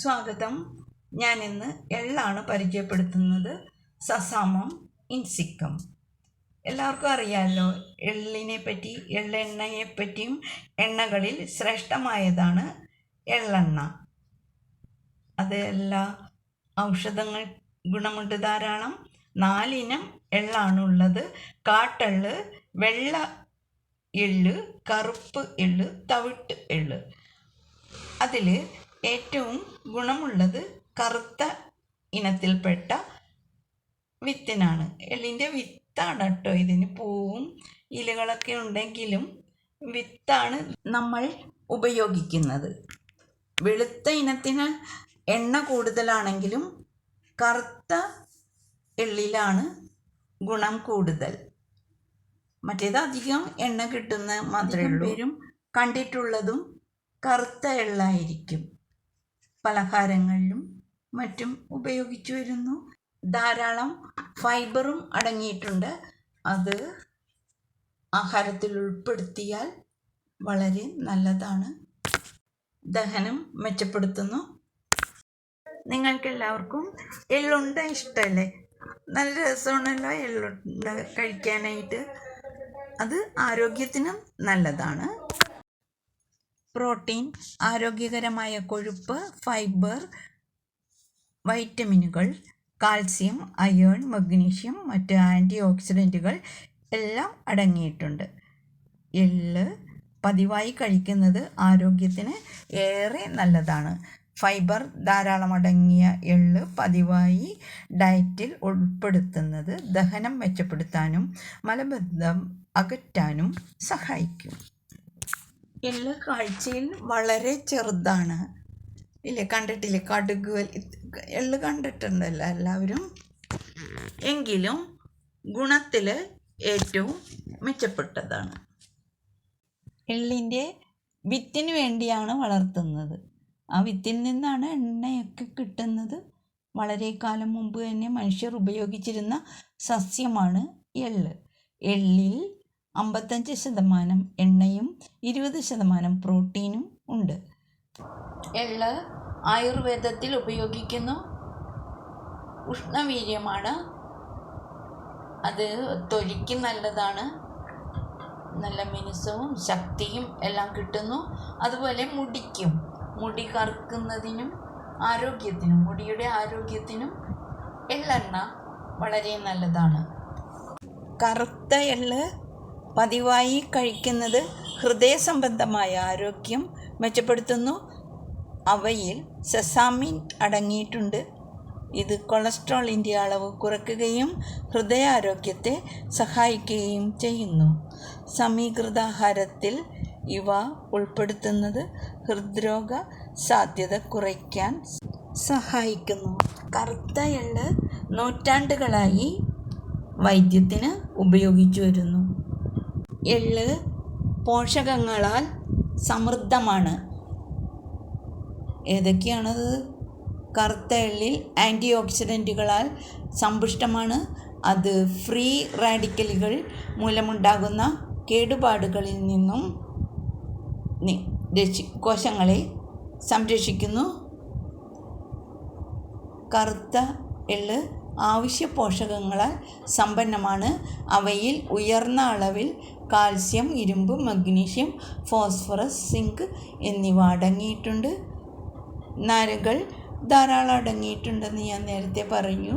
സ്വാഗതം. ഞാൻ ഇന്ന് എള്ളാണ് പരിചയപ്പെടുത്തുന്നത് സസാമം ഇൻസിക്കം. എല്ലാവർക്കും അറിയാമല്ലോ എള്ളിനെ പറ്റി എള്ളെണ്ണയെ പറ്റിയും എണ്ണകളിൽ ശ്രേഷ്ഠമായതാണ് എള്ളെണ്ണ. അത് എല്ലാ ഔഷധങ്ങൾ ഗുണമുണ്ട് ധാരാളം. നാലിനം എള്ളാണുള്ളത്. കാട്ടെള്ള് വെള്ള എള്ള് കറുപ്പ് എള്ള് തവിട്ട് എള്ള്. അതിൽ ഏറ്റവും ഗുണമുള്ളത് കറുത്ത ഇനത്തിൽപ്പെട്ട വിത്തിനാണ്. എള്ളിന്റെ വിത്താണ് കേട്ടോ ഇതിന് പൂവും ഇലകളൊക്കെ ഉണ്ടെങ്കിലും വിത്താണ് നമ്മൾ ഉപയോഗിക്കുന്നത്. വെളുത്ത ഇനത്തിന് എണ്ണ കൂടുതലാണെങ്കിലും കറുത്ത എള്ളിലാണ് ഗുണം കൂടുതൽ. മറ്റേത് അധികം എണ്ണ കിട്ടുന്ന മാത്രമേ ഉള്ളൂ. കണ്ടിട്ടുള്ളതും കറുത്ത എള്ളായിരിക്കും. പലഹാരങ്ങളിലും മറ്റും ഉപയോഗിച്ചു വരുന്നു. ധാരാളം ഫൈബറും അടങ്ങിയിട്ടുണ്ട്. അത് ആഹാരത്തിൽ ഉൾപ്പെടുത്തിയാൽ വളരെ നല്ലതാണ്. ദഹനം മെച്ചപ്പെടുത്തുന്നു. നിങ്ങൾക്കെല്ലാവർക്കും എള്ളുണ്ട ഇഷ്ടമല്ലേ നല്ല രസമാണല്ലോ എള്ളുണ്ട കഴിക്കാനായിട്ട്. അത് ആരോഗ്യത്തിനും നല്ലതാണ്. പ്രോട്ടീൻ ആരോഗ്യകരമായ കൊഴുപ്പ് ഫൈബർ വൈറ്റമിനുകൾ കാൽസ്യം അയേൺ മഗ്നീഷ്യം മറ്റ് ആന്റി ഓക്സിഡന്റുകൾ എല്ലാം അടങ്ങിയിട്ടുണ്ട്. എള്ള് പതിവായി കഴിക്കുന്നത് ആരോഗ്യത്തിന് ഏറെ നല്ലതാണ്. ഫൈബർ ധാരാളം അടങ്ങിയ എള്ള് പതിവായി ഡയറ്റിൽ ഉൾപ്പെടുത്തുന്നത് ദഹനം മെച്ചപ്പെടുത്താനും മലബന്ധം അകറ്റാനും സഹായിക്കും. എള്ള് കാഴ്ചയിൽ വളരെ ചെറുതാണ്. ഇല്ലേ? കണ്ടിട്ടില്ലേ? കടുക് എള്ള് കണ്ടിട്ടുണ്ടല്ലോ എല്ലാവരും. എങ്കിലും ഗുണത്തിൽ ഏറ്റവും മെച്ചപ്പെട്ടതാണ്. എള്ളിന്റെ വിത്തിന് വേണ്ടിയാണ് വളർത്തുന്നത്. ആ വിത്തിൽ നിന്നാണ് എണ്ണയൊക്കെ കിട്ടുന്നത്. വളരെ കാലം മുമ്പ് തന്നെ മനുഷ്യർ ഉപയോഗിച്ചിരുന്ന സസ്യമാണ് എള്ള്. എള്ളിൽ അമ്പത്തഞ്ച് ശതമാനം എണ്ണയും ഇരുപത് ശതമാനം പ്രോട്ടീനും ഉണ്ട്. എള്ള് ആയുർവേദത്തിൽ ഉപയോഗിക്കുന്നു. ഉഷ്ണവീര്യമാണ്. അത് തൊലിക്ക് നല്ലതാണ്. നല്ല മിനുസവും ശക്തിയും എല്ലാം കിട്ടുന്നു. അതുപോലെ മുടിക്കും. മുടി കറുക്കുന്നതിനും ആരോഗ്യത്തിനും മുടിയുടെ ആരോഗ്യത്തിനും എള്ളെണ്ണ വളരെ നല്ലതാണ്. കറുത്ത എള്ള് പതിവായി കഴിക്കുന്നത് ഹൃദയ സംബന്ധമായ ആരോഗ്യം മെച്ചപ്പെടുത്തുന്നു. അവയിൽ സെസാമിൻ അടങ്ങിയിട്ടുണ്ട്. ഇത് കൊളസ്ട്രോളിന്റെ അളവ് കുറയ്ക്കുകയും ഹൃദയാരോഗ്യത്തെ സഹായിക്കുകയും ചെയ്യുന്നു. സമീകൃതാഹാരത്തിൽ ഇവ ഉൾപ്പെടുത്തുന്നത് ഹൃദ്രോഗ സാധ്യത കുറയ്ക്കാൻ സഹായിക്കുന്നു. കറുത്ത എള്ള് നൂറ്റാണ്ടുകളായി വൈദ്യത്തിന് ഉപയോഗിച്ചു വരുന്നു. എള്ള് പോഷകങ്ങളാൽ സമൃദ്ധമാണ്. ഏതൊക്കെയാണത്? കറുത്ത എള്ളിൽ ആന്റി ഓക്സിഡന്റുകളാൽ സമ്പുഷ്ടമാണ്. അത് ഫ്രീ റാഡിക്കലുകൾ മൂലമുണ്ടാകുന്ന കേടുപാടുകളിൽ നിന്നും രക്ഷി കോശങ്ങളെ സംരക്ഷിക്കുന്നു. കറുത്ത എള്ള് ആവശ്യ പോഷകങ്ങളാൽ സമ്പന്നമാണ്. അവയിൽ ഉയർന്ന അളവിൽ കാൽസ്യം ഇരുമ്പ് മഗ്നീഷ്യം ഫോസ്ഫറസ് സിങ്ക് എന്നിവ അടങ്ങിയിട്ടുണ്ട്. നാരുകൾ ധാരാളം അടങ്ങിയിട്ടുണ്ടെന്ന് ഞാൻ നേരത്തെ പറഞ്ഞു.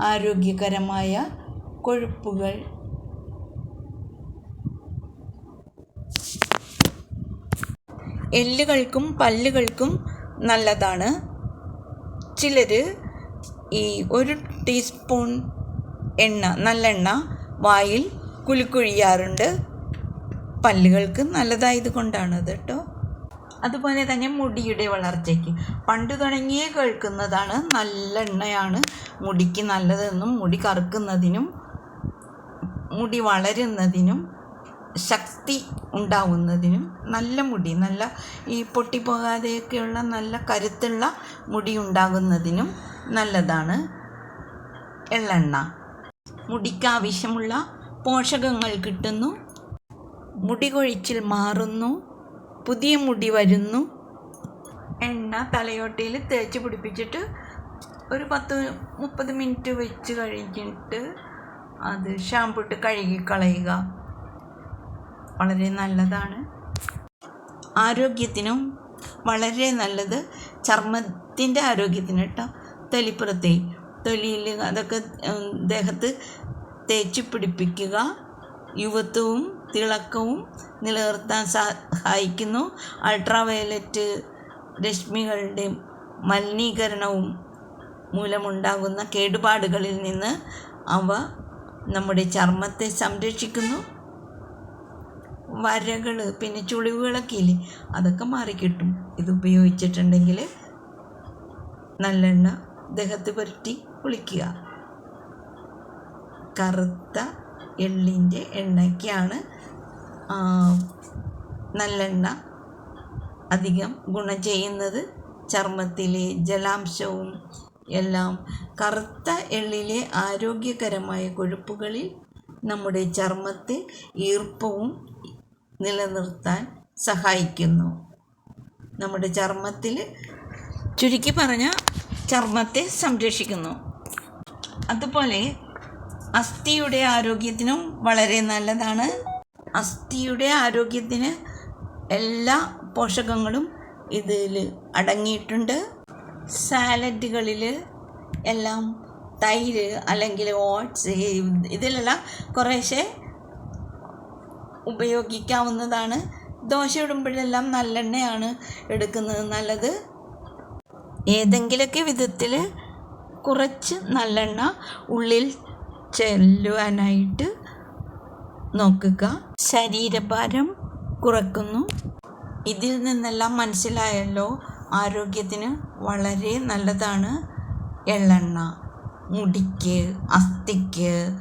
ആരോഗ്യകരമായ കൊഴുപ്പുകൾ. എല്ലുകൾക്കും പല്ലുകൾക്കും നല്ലതാണ്. ചിലർ ഈ ഒരു ടീസ്പൂൺ എണ്ണ നല്ലെണ്ണ വായിൽ കുലുക്കുഴിയാറുണ്ട്. പല്ലുകൾക്ക് നല്ലതായത് കൊണ്ടാണത് കേട്ടോ. അതുപോലെ തന്നെ മുടിയുടെ വളർച്ചയ്ക്ക്. പണ്ട് തുടങ്ങിയേ കേൾക്കുന്നതാണ് നല്ലെണ്ണയാണ് മുടിക്ക് നല്ലതെന്നും മുടി കറുക്കുന്നതിനും മുടി വളരുന്നതിനും ശക്തി ഉണ്ടാവുന്നതിനും നല്ല മുടി നല്ല ഈ പൊട്ടിപ്പോകാതെയൊക്കെയുള്ള നല്ല കരുത്തുള്ള മുടി ഉണ്ടാകുന്നതിനും നല്ലതാണ് എള്ളെണ്ണ. മുടിക്കാവശ്യമുള്ള പോഷകങ്ങൾ കിട്ടുന്നു. മുടി കൊഴിച്ചിൽ മാറുന്നു. പുതിയ മുടി വരുന്നു. എണ്ണ തലയോട്ടിയിൽ തേച്ച് പിടിപ്പിച്ചിട്ട് ഒരു പത്ത് മുപ്പത് മിനിറ്റ് വെച്ച് കഴിഞ്ഞിട്ട് അത് ഷാമ്പു ഇട്ട് കഴുകി കളയുക. വളരെ നല്ലതാണ്. ആരോഗ്യത്തിനും വളരെ നല്ലത്. ചർമ്മത്തിന്റെ ആരോഗ്യത്തിന് കേട്ടോ തൊലിപ്പുറത്തെ തൊലിയിൽ അതൊക്കെ ദേഹത്ത് തേച്ച് പിടിപ്പിക്കുക. യുവത്വവും തിളക്കവും നിലനിർത്താൻ സഹായിക്കുന്നു. അൾട്രാവയലറ്റ് രശ്മികളുടെ മലിനീകരണവും മൂലമുണ്ടാകുന്ന കേടുപാടുകളിൽ നിന്ന് അവ നമ്മുടെ ചർമ്മത്തെ സംരക്ഷിക്കുന്നു. വരകൾ പിന്നെ ചുളിവുകളൊക്കെ ഇല്ലേ? അതൊക്കെ മാറിക്കിട്ടും. ഇത് ഉപയോഗിച്ചിട്ടുണ്ടെങ്കിൽ നല്ലെണ്ണ ദേഹത്ത് പുരട്ടി കുളിക്കുക. കറുത്ത എള്ളിന്റെ എണ്ണയ്ക്കാണ് നല്ലെണ്ണ അധികം ഗുണം ചെയ്യുന്നത്. ചർമ്മത്തിലെ ജലാംശവും എല്ലാം കറുത്ത എള്ളിലെ ആരോഗ്യകരമായ കൊഴുപ്പുകളിൽ നമ്മുടെ ചർമ്മത്തെ ഈർപ്പവും നിലനിർത്താൻ സഹായിക്കുന്നു. നമ്മുടെ ചർമ്മത്തിൽ ചുരുക്കി പറഞ്ഞ ചർമ്മത്തെ സംരക്ഷിക്കുന്നു. അതുപോലെ അസ്ഥിയുടെ ആരോഗ്യത്തിനും വളരെ നല്ലതാണ്. അസ്ഥിയുടെ ആരോഗ്യത്തിന് എല്ലാ പോഷകങ്ങളും ഇതിൽ അടങ്ങിയിട്ടുണ്ട്. സാലഡുകളിൽ എല്ലാം തൈര് അല്ലെങ്കിൽ ഓട്സ് ഇതിലെല്ലാം കുറേശ്ശെ ഉപയോഗിക്കാവുന്നതാണ്. ദോശ ഇടുമ്പോഴെല്ലാം നല്ലെണ്ണയാണ് എടുക്കുന്നത് നല്ലത്. ഏതെങ്കിലുമൊക്കെ വിധത്തിൽ കുറച്ച് നല്ലെണ്ണ ഉള്ളിൽ ചെല്ലുവാനായിട്ട് നോക്കുക. ശരീരഭാരം കുറക്കുന്നു ഇതിൽ നിന്നെല്ലാം മനസ്സിലായല്ലോ ആരോഗ്യത്തിന് വളരെ നല്ലതാണ് എള്ളെണ്ണ. മുടിക്ക് അസ്ഥിക്ക്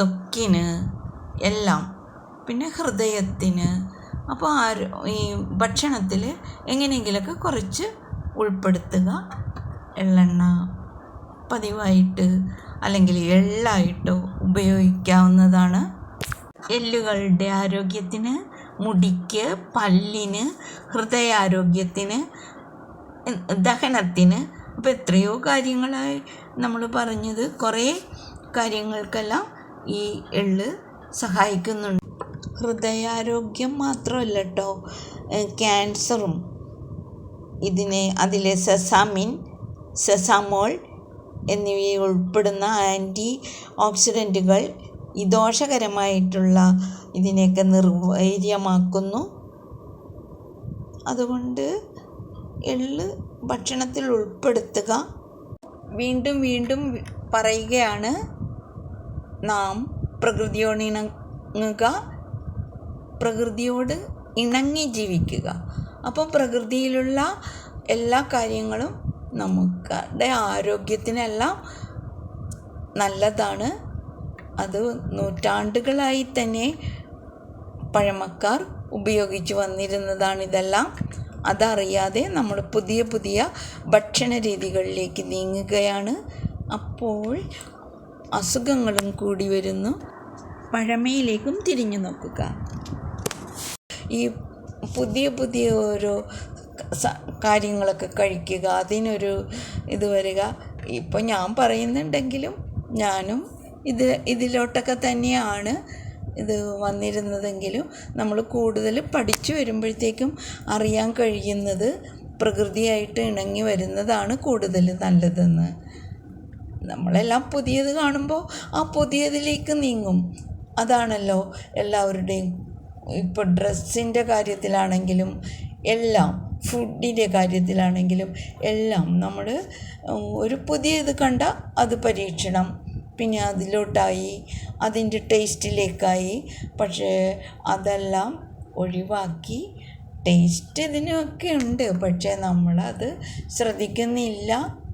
തൊക്കിന് എല്ലാം. പിന്നെ ഹൃദയത്തിന്. അപ്പോൾ ആരോ ഈ ഭക്ഷണത്തിൽ എങ്ങനെയെങ്കിലുമൊക്കെ കുറച്ച് ഉൾപ്പെടുത്തുക. എള്ളെണ്ണ പതിവായിട്ട് അല്ലെങ്കിൽ എള്ളായിട്ടോ ഉപയോഗിക്കാവുന്നതാണ്. എല്ലുകളുടെ ആരോഗ്യത്തിന് മുടിക്ക് പല്ലിന് ഹൃദയാരോഗ്യത്തിന് ദഹനത്തിന്. അപ്പോൾ എത്രയോ കാര്യങ്ങളായി നമ്മൾ പറഞ്ഞത്. കുറേ കാര്യങ്ങൾക്കെല്ലാം ഈ എള്ള് സഹായിക്കുന്നുണ്ട്. ഹൃദയാരോഗ്യം മാത്രമല്ല കേട്ടോ ക്യാൻസറും. ഇതിനെ അതിലെ സെസാമിൻ സെസാമോൾ എന്നിവയിൽ ഉൾപ്പെടുന്ന ആന്റി ഓക്സിഡന്റുകൾ ഈ ദോഷകരമായിട്ടുള്ള ഇതിനെയൊക്കെ നിർവൈര്യമാക്കുന്നു. അതുകൊണ്ട് എള്ള് ഭക്ഷണത്തിൽ ഉൾപ്പെടുത്തുക. വീണ്ടും വീണ്ടും പറയുകയാണ്. നാം പ്രകൃതിയോട് ഇണങ്ങുക. പ്രകൃതിയോട് ഇണങ്ങി ജീവിക്കുക. അപ്പം പ്രകൃതിയിലുള്ള എല്ലാ കാര്യങ്ങളും നമുക്കുടെ ആരോഗ്യത്തിനെല്ലാം നല്ലതാണ്. അത് നൂറ്റാണ്ടുകളായി തന്നെ പഴമക്കാർ ഉപയോഗിച്ചു വന്നിരുന്നതാണ് ഇതെല്ലാം. അതറിയാതെ നമ്മൾ പുതിയ പുതിയ ഭക്ഷണ രീതികളിലേക്ക് നീങ്ങുകയാണ്. അപ്പോൾ അസുഖങ്ങളും കൂടി വരുന്നു. പഴമയിലേക്കും തിരിഞ്ഞു നോക്കുക. ഈ പുതിയ പുതിയ ഓരോ കാര്യങ്ങളൊക്കെ കഴിക്കുക അതിനൊരു ഇത് വരിക. ഇപ്പോൾ ഞാൻ പറയുന്നുണ്ടെങ്കിലും ഞാനും ഇത് ഇതിലോട്ടൊക്കെ തന്നെയാണ് ഇത് വന്നിരുന്നതെങ്കിലും നമ്മൾ കൂടുതൽ പഠിച്ചു വരുമ്പോഴത്തേക്കും അറിയാൻ കഴിയുന്നത് പ്രകൃതിയായിട്ട് ഇണങ്ങി വരുന്നതാണ് കൂടുതൽ നല്ലതെന്ന്. നമ്മളെല്ലാം പുതിയത് കാണുമ്പോൾ ആ പുതിയതിലേക്ക് നീങ്ങും. അതാണല്ലോ എല്ലാവരുടെയും ഇപ്പോൾ ഡ്രസ്സിന്റെ കാര്യത്തിലാണെങ്കിലും എല്ലാം ഫുഡിന്റെ കാര്യത്തിലാണെങ്കിലും എല്ലാം നമ്മൾ ഒരു പുതിയ ഇത് കണ്ട അത് പരീക്ഷണം. പിന്നെ അതിലോട്ടായി അതിന്റെ ടേസ്റ്റിലേക്കായി. പക്ഷേ അതെല്ലാം ഒഴിവാക്കി ടേസ്റ്റ് ഇതിനൊക്കെ ഉണ്ട്. പക്ഷേ നമ്മളത് ശ്രദ്ധിക്കുന്നില്ല.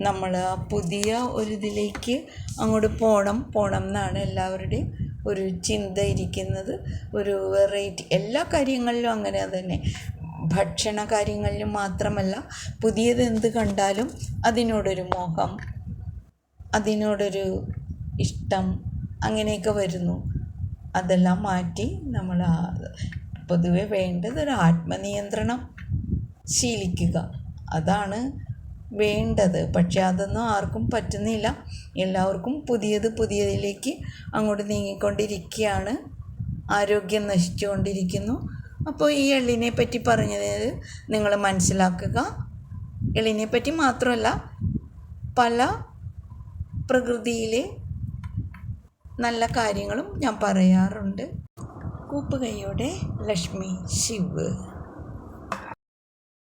നമ്മൾ പുതിയ ഒരു ഇതിലേക്ക് അങ്ങോട്ട് പോകണം പോകണം എന്നാണ് എല്ലാവരുടെയും ഒരു ചിന്ത ഇരിക്കുന്നത് ഒരു വെറൈറ്റി എല്ലാ കാര്യങ്ങളിലും അങ്ങനെ തന്നെ ഭക്ഷണ കാര്യങ്ങളിലും മാത്രമല്ല പുതിയത് എന്ത് കണ്ടാലും അതിനോടൊരു മോഹം അതിനോടൊരു ഇഷ്ടം അങ്ങനെയൊക്കെ വരുന്നു. അതെല്ലാം മാറ്റി നമ്മൾ പൊതുവെ വേണ്ടത് ഒരു ആത്മനിയന്ത്രണം ശീലിക്കുക. അതാണ് വേണ്ടത്. പക്ഷെ അതൊന്നും ആർക്കും പറ്റുന്നില്ല. എല്ലാവർക്കും പുതിയത് പുതിയതിലേക്ക് അങ്ങോട്ട് നീങ്ങിക്കൊണ്ടിരിക്കുകയാണ്. ആരോഗ്യം നശിച്ചുകൊണ്ടിരിക്കുന്നു. അപ്പോൾ ഈ എള്ളിനെ പറ്റി പറഞ്ഞത് നിങ്ങൾ മനസ്സിലാക്കുക. എള്ളിനെ പറ്റി മാത്രമല്ല പല പ്രകൃതിയിലെ നല്ല കാര്യങ്ങളും ഞാൻ പറയാറുണ്ട്. കൂപ്പുകൈയോടെ ലക്ഷ്മി ശിവ്.